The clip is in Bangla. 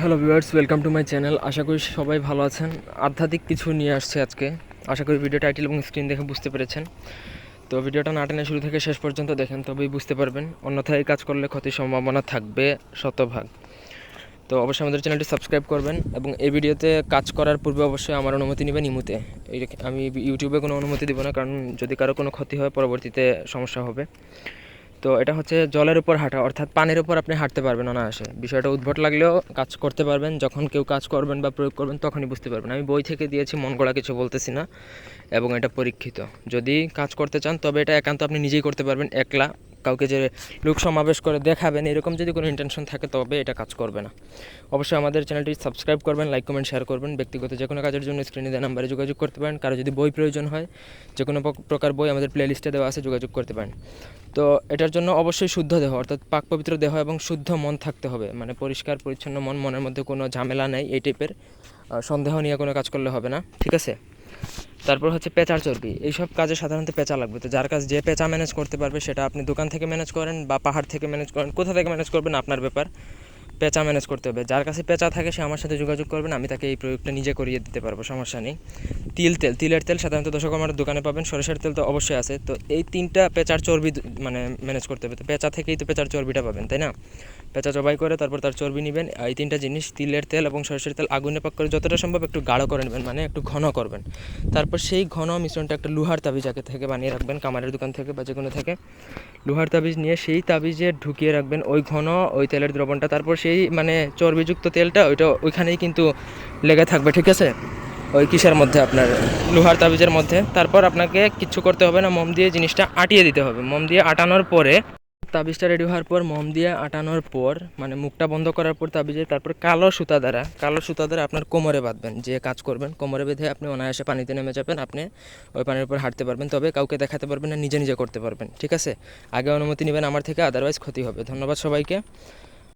Hello viewers welcome to my channel আশা করি সবাই ভালো আছেন। আধ্যাত্মিক কিছু নিয়ে আসছে আজকে। আশা করি ভিডিও টাইটেল এবং স্ক্রিন দেখে বুঝতে পেরেছেন। তো ভিডিওটা না টেনে শুরু থেকে শেষ পর্যন্ত দেখেন, তবেই বুঝতে পারবেন। অন্যথায় এই কাজ করলে ক্ষতির সম্ভাবনা থাকবে শতভাগ। তো অবশ্যই আমাদের চ্যানেলটি সাবস্ক্রাইব করবেন এবং এই ভিডিওতে কাজ করার পূর্বে অবশ্যই আমার অনুমতি নেবেন ইমুতে। এই আমি ইউটিউবে কোনো অনুমতি দেবো না, কারণ যদি কারও কোনো ক্ষতি হয়, পরবর্তীতে সমস্যা হবে। তো এটা হচ্ছে জলের উপর হাঁটা, অর্থাৎ পানির উপর আপনি হাঁটতে পারবেন অনায়াসে। বিষয়টা উদ্ভট লাগলেও কাজ করতে পারবেন, যখন কেউ কাজ করবেন বা প্রয়োগ করবেন তখনই বুঝতে পারবেন। আমি বই থেকে দিয়েছি, মন গড়া কিছু বলতেছি না, এবং এটা পরীক্ষিত। যদি কাজ করতে চান, তবে এটা একান্ত আপনি নিজেই করতে পারবেন, একলা। কাউকে যে লোক সমাবেশ করে দেখাবেন, এরকম যদি কোনো ইন্টেনশন থাকে, তবে এটা কাজ করবে না। অবশ্যই আমাদের চ্যানেলটি সাবস্ক্রাইব করবেন লাইক কমেন্ট শেয়ার করবেন। ব্যক্তিগত যে কোনো কাজের জন্য স্ক্রিনে দেওয়া নাম্বারে যোগাযোগ করতে পারেন। কারও যদি বই প্রয়োজন হয়, যে কোনো প্রকার বই আমাদের প্লেলিস্টে দেওয়া আছে, যোগাযোগ করতে পারেন। তো এটার জন্য অবশ্যই শুদ্ধ দেহ, অর্থাৎ পাক পবিত্র দেহ এবং শুদ্ধ মন থাকতে হবে। মানে পরিষ্কার, পরিচ্ছন্ন মন, মনের মধ্যে কোনো ঝামেলা নেই এই টাইপের সন্দেহ নিয়ে কোনো কাজ করলে হবে না, ঠিক আছে? তারপর হচ্ছে পেঁচার চর্বি, এইসব কাজে সাধারণত পেঁচা লাগবে। তো যার কাজ যে পেঁচা ম্যানেজ করতে পারবে, সেটা আপনি দোকান থেকে ম্যানেজ করেন বা পাহাড় থেকে ম্যানেজ করেন, কোথা থেকে ম্যানেজ করবেন আপনার ব্যাপার। পেঁচা ম্যানেজ করতে হবে। যার কাছে পেঁচা থাকে, সে আমার সাথে যোগাযোগ করবেন, আমি তাকে এই প্রয়োগটা নিজে করিয়ে দিতে পারব, সমস্যা নেই। তিল তেল, তিলের তেল সাধারণত দশক আমার দোকানে পাবেন, সরিষার তেল তো অবশ্যই আছে। তো এই তিনটা পেঁচার চর্বি মানে ম্যানেজ করতে হবে। তো পেঁচা থেকেই তো পেঁচার চর্বিটা পাবেন, তাই না? পেঁচা জবাই করে তারপর তার চর্বি নেবেন, এই তিনটা জিনিস, তিলের তেল এবং সরষের তেল আগুনে পাক করে যতটা সম্ভব একটু গাঢ় করে নেবেন মানে একটু ঘন করবেন। তারপর সেই ঘন মিশ্রণটা একটা লোহার তাবিজ আগে থেকে বানিয়ে রাখবেন, কামারের দোকান থেকে বা যে কোনো থেকে। লোহার তাবিজ নিয়ে সেই তাবিজে ঢুকিয়ে রাখবেন ওই ঘন ওই তেলের দ্রবণটা, তারপর সেই মানে চর্বিযুক্ত তেলটা ওইটা ওইখানেই কিন্তু লেগে থাকবে, ঠিক আছে? ওই কিসের মধ্যে আপনার, লোহার তাবিজের মধ্যে। তারপর আপনাকে কিচ্ছু করতে হবে না, মোম দিয়ে জিনিসটা আটিয়ে দিতে হবে। মোম দিয়ে আটানোর পরে তাবিজটা রেডি হওয়ার পর, মোম দিয়ে আটানোর পর মানে মুখটা বন্ধ করার পর তাবিজে, তারপর কালো সুতা দ্বারা, কালো সুতা দ্বারা আপনার কোমরে বাঁধবেন, যে কাজ করবেন, কোমরে বেঁধে আপনি অনায়াসে পানিতে নেমে যাবেন, আপনি ওই পানির উপর হাঁটতে পারবেন, তবে কাউকে দেখাতে পারবেন না, নিজে নিজে করতে পারবেন, ঠিক আছে? আগে অনুমতি নেবেন, আমার থেকে আদারওয়াইজ ক্ষতি হবে। ধন্যবাদ সবাইকে।